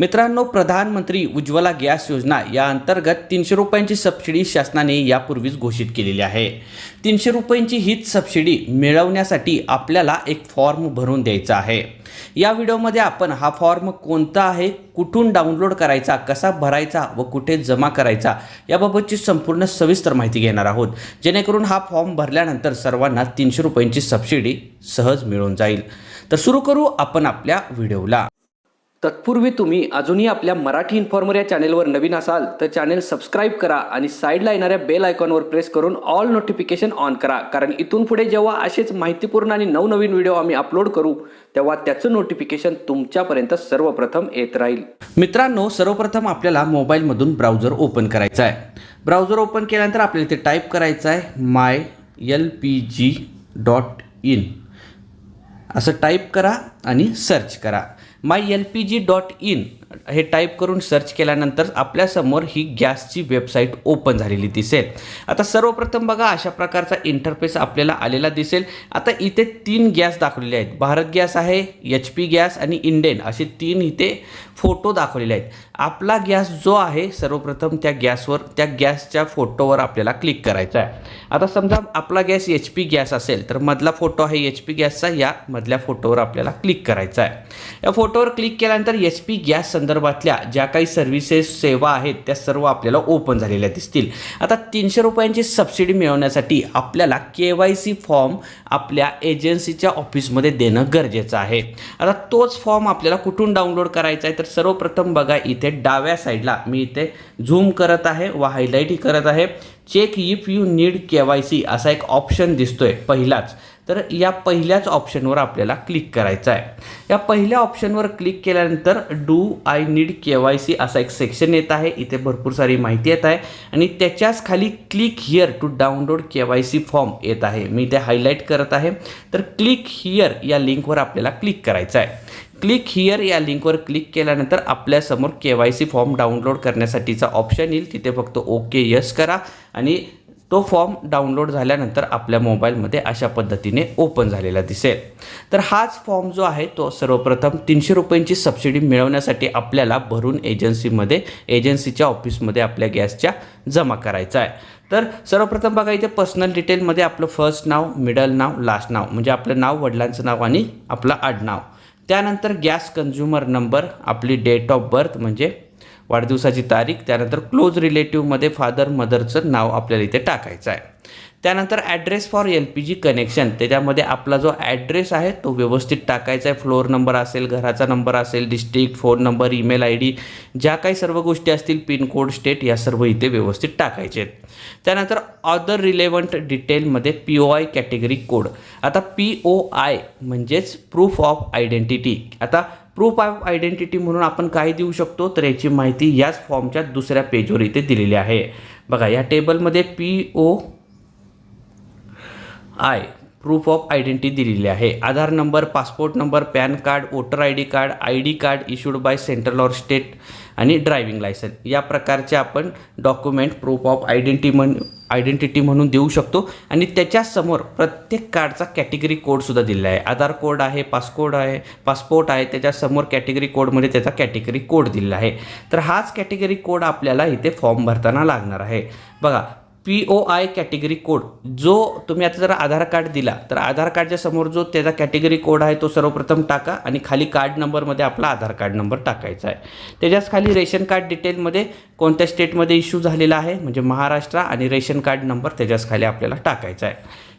मित्रांनो प्रधानमंत्री उज्ज्वला गॅस योजना या अंतर्गत तीनशे रुपयांची सबसिडी शासनाने यापूर्वीच घोषित केलेली आहे. तीनशे रुपयांची हीच सबसिडी मिळवण्यासाठी आपल्याला एक फॉर्म भरून द्यायचा आहे. या व्हिडिओमध्ये आपण हा फॉर्म कोणता आहे कुठून डाउनलोड करायचा कसा भरायचा व कुठे जमा करायचा याबाबतची संपूर्ण सविस्तर माहिती घेणार आहोत. जेणेकरून हा फॉर्म भरल्यानंतर सर्वांना तीनशे रुपयांची सबसिडी सहज मिळून जाईल. तर सुरू करू आपण आपल्या व्हिडिओला. तत्पूर्वी तुम्ही अजूनही आपल्या मराठी इन्फॉर्मर या चॅनेलवर नवीन असाल तर चॅनेल सबस्क्राईब करा आणि साईडला येणाऱ्या बेल आयकॉनवर प्रेस करून ऑल नोटिफिकेशन ऑन करा. कारण इथून पुढे जेव्हा असेच माहितीपूर्ण आणि नवनवीन व्हिडिओ आम्ही अपलोड करू तेव्हा त्याचं नोटिफिकेशन तुमच्यापर्यंत सर्वप्रथम येत राहील. मित्रांनो सर्वप्रथम आपल्याला मोबाईलमधून ब्राउझर ओपन करायचा आहे. ब्राउझर ओपन केल्यानंतर आपल्याला इथे टाईप करायचं आहे my L P G dot in असं टाईप करा. आणि सर्च करा. My L P G dot in हे टाईप करून सर्च केल्यानंतर आपल्यासमोर ही गॅसची वेबसाईट ओपन झालेली दिसेल. आता सर्वप्रथम बघा अशा प्रकारचा इंटरफेस आपल्याला आलेला दिसेल. आता इथे तीन गॅस दाखवलेले आहेत. भारत गॅस आहे एच पी गॅस आणि इंडेन असे तीन इथे फोटो दाखवलेले आहेत. आपला गॅस जो आहे सर्वप्रथम त्या गॅसवर त्या गॅसच्या फोटोवर आपल्याला क्लिक करायचा आहे. आता समजा आपला गॅस एच पी गॅस असेल तर मधला फोटो आहे एच पी गॅसचा. या मधल्या फोटोवर आपल्याला क्लिक क्लिक करायचं आहे. या फोटोवर क्लिक केल्यानंतर एच पी गॅस संदर्भातल्या ज्या काही सर्व्हिसेस सेवा आहेत त्या सर्व आपल्याला ओपन झालेल्या दिसतील. आता तीनशे रुपयांची सबसिडी मिळवण्यासाठी आपल्याला के वाय सी फॉर्म आपल्या एजन्सीच्या ऑफिसमध्ये देणं गरजेचं आहे. आता तोच फॉर्म आपल्याला कुठून डाउनलोड करायचा आहे? तर सर्वप्रथम बघा इथे डाव्या साईडला मी इथे झूम करत आहे व हायलाईटही करत आहे. Check if you need K Y C असा एक ऑप्शन दिसतोय पहिलाच. तर या पहिल्याच ऑप्शनवर आपल्याला क्लिक करायचं आहे. या पहिल्या ऑप्शनवर क्लिक केल्यानंतर do I need K Y C असा एक सेक्शन येत आहे. इथे भरपूर सारी माहिती येत आहे. आणि त्याच्याच खाली click here to download K Y C form येत आहे. मी ते हायलाईट करत आहे. तर क्लिक हिअर या लिंकवर आपल्याला क्लिक करायचं आहे. क्लिक हिअर या लिंकवर क्लिक केल्यानंतर आपल्यासमोर K Y C form download करण्यासाठीचा ऑप्शन येईल. तिथे फक्त ओके यस करा आणि तो फॉर्म डाउनलोड झाल्यानंतर आपल्या मोबाईलमध्ये अशा पद्धतीने ओपन झालेला दिसेल. तर हाच फॉर्म जो आहे तो सर्वप्रथम तीनशे रुपयांची सबसिडी मिळवण्यासाठी आपल्याला भरून एजन्सीमध्ये एजन्सीच्या ऑफिसमध्ये आपल्या गॅसच्या जमा करायचा आहे. तर सर्वप्रथम बघा इथे पर्सनल डिटेलमध्ये आपलं फर्स्ट नाव मिडल नाव लास्ट नाव म्हणजे आपलं नाव वडिलांचं नाव आणि आपलं आडनाव. त्यानंतर गॅस कन्झ्युमर नंबर आपली डेट ऑफ बर्थ म्हणजे वाढदिवसाची तारीख त्यानंतर क्लोज रिलेटिव्हमध्ये फादर मदरचं नाव आपल्याला इथे टाकायचं आहे. त्यानंतर address for L P G connection त्याच्यामध्ये आपला जो ॲड्रेस आहे तो व्यवस्थित टाकायचा आहे. फ्लोअर नंबर असेल घराचा नंबर असेल district phone number email I D ज्या काही सर्व गोष्टी असतील पिनकोड स्टेट या सर्व इथे व्यवस्थित टाकायचे आहेत. त्यानंतर अदर रिलेवंट डिटेलमध्ये P O I category code आता पी ओ आय म्हणजेच प्रूफ ऑफ आयडेंटिटी आता प्रूफ ऑफ आयडेंटिटी म्हणून आपण काय देऊ शकतो? तर याची माहिती याच फॉर्मच्या दुसऱ्या पेजवर इथे दिलेली आहे. बघा या टेबलमध्ये P O I. Proof of identity दिलेली आहे. Aadhaar number passport number PAN card voter I D card I D card issued by central or state आणि ड्रायव्हिंग लायसन या प्रकारचे आपण डॉक्युमेंट प्रूफ ऑफ आयडेंटिटी म्हण आयडेंटिटी म्हणून देऊ शकतो. आणि त्याच्यासमोर प्रत्येक कार्डचा कॅटेगरी कोडसुद्धा दिलेला आहे. आधार कोड आहे पासकोड आहे पासपोर्ट आहे त्याच्यासमोर कॅटेगरी कोडमध्ये त्याचा कॅटेगरी कोड दिलेला आहे. तर हाच कॅटेगरी कोड आपल्याला इथे फॉर्म भरताना लागणार आहे. बघा P O I category code जो तुम्ही आता जर आधार कार्ड दिला तर आधार कार्डच्या समोर जो त्याचा कॅटेगरी कोड आहे तो सर्वप्रथम टाका आणि खाली कार्ड नंबरमध्ये आपला आधार कार्ड नंबर टाकायचा आहे. त्याच्याच खाली रेशन कार्ड डिटेलमध्ये कोणत्या स्टेटमध्ये इश्यू झालेला आहे म्हणजे महाराष्ट्र आणि रेशन कार्ड नंबर त्याच्याच खाली आपल्याला टाकायचा आहे.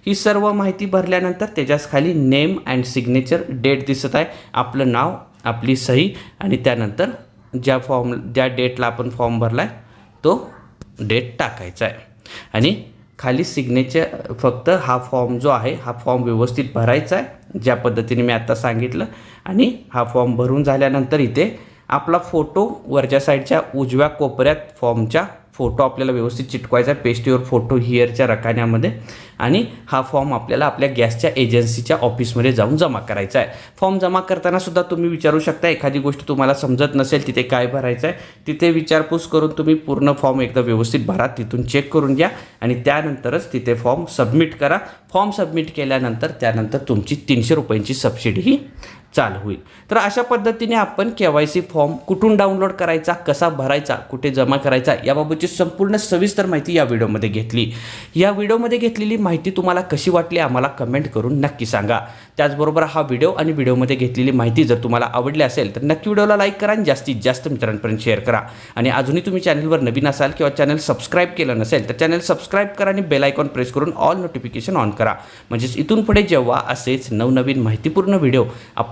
ही सर्व माहिती भरल्यानंतर त्याच्याच खाली नेम अँड सिग्नेचर डेट दिसत आहे आपलं नाव आपली सही आणि त्यानंतर ज्या फॉर्म ज्या डेटला आपण फॉर्म भरला आहे तो डेट टाकायचा आहे. आणि खाली सिग्नेचर फक्त हा फॉर्म जो आहे हा फॉर्म व्यवस्थित भरायचा आहे ज्या पद्धतीने मी आत्ता सांगितलं. आणि हा फॉर्म भरून झाल्यानंतर इथे आपला फोटो वरच्या साईडच्या उजव्या कोपऱ्यात फॉर्मच्या फोटो आपल्याला व्यवस्थित चिटकवायचा आहे. पेस्ट युअर फोटो हिअरच्या रकान्यामध्ये. आणि हा फॉर्म आपल्याला आपल्या गॅसच्या एजन्सीच्या ऑफिसमध्ये जाऊन जमा करायचा आहे. फॉर्म जमा करताना सुद्धा तुम्ही विचारू शकता एखादी गोष्ट तुम्हाला समजत नसेल तिथे काय भरायचं आहे तिथे विचारपूस करून तुम्ही पूर्ण फॉर्म एकदा व्यवस्थित भरा तिथून चेक करून घ्या आणि त्यानंतरच तिथे फॉर्म सबमिट करा. फॉर्म सबमिट केल्यानंतर त्यानंतर तुमची तीनशे रुपयांची सबसिडी ही चालू होईल. तर अशा पद्धतीने आपण के वाय सी फॉर्म कुठून डाउनलोड करायचा कसा भरायचा कुठे जमा करायचा याबाबतची संपूर्ण सविस्तर माहिती या व्हिडिओमध्ये घेतली. या व्हिडिओमध्ये घेतलेली माहिती तुम्हाला कशी वाटली आम्हाला कमेंट करून नक्की सांगा. त्याचबरोबर हा व्हिडिओ आणि व्हिडिओमध्ये घेतलेली माहिती जर तुम्हाला आवडली असेल तर नक्की व्हिडिओला लाईक करा आणि जास्तीत जास्त मित्रांपर्यंत शेअर करा. आणि अजूनही तुम्ही चॅनलवर नवीन असाल किंवा चॅनल सबस्क्राईब केलं नसेल तर चॅनल सबस्क्राईब करा आणि बेल आयकॉन प्रेस करून ऑल नोटिफिकेशन ऑन करा. म्हणजेच इथून पुढे जेव्हा असेच नवनवीन माहितीपूर्ण व्हिडिओ